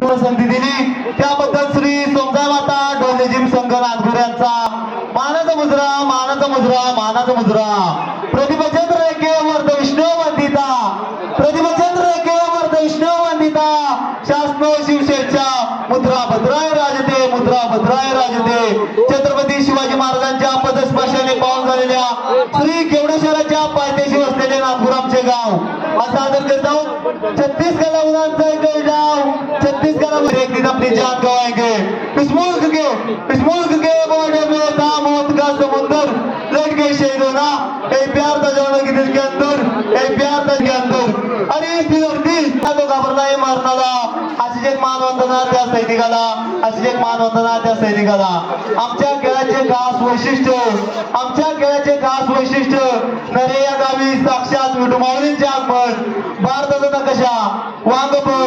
संधी दिली. त्याबद्दल श्री सोमजा माता डोले जिम संघ नागपूर यांचा मानाचा मुजरा मानाचा मुजरा मानाचा मुजरा. प्रतिभचंद्र रेखे वर्ध विष्णू वंदिता. प्रतिभचंद्र रेखे वर्ध विष्णू वंदिता. शासनो शिवसेच्या मुद्रा भद्राय राजते मुद्रा भद्राय राजते. छत्रपती शिवाजी महाराजांच्या पदस्पर्शाने पावन झालेल्या श्री केवडेश्वराच्या असा आदर करत आहोत छत्तीस कला उन्हांचा एक एक दिन अपनी जान गवाएँगे। इस मुल्क के, इस मुल्क के बॉर्डर में था मौत का समुंदर। लट गए शहीद होना ए प्यार था जवानों के दिल के अंदर ए प्यार था के अंदर। अरे, इस धरती तो घाबरना है मारणाला अशीच एक मानवंदना त्या सैनिकाला एक मानवंदना त्या सैनिकाला आमच्या खेळाचे खास वैशिष्ट्य? आमच्या खेळाचे खास वैशिष्ट्य नरे या गावी साक्षात विठू माऊलींचे आगमन. भारताचा नकाशा. वांगपूर.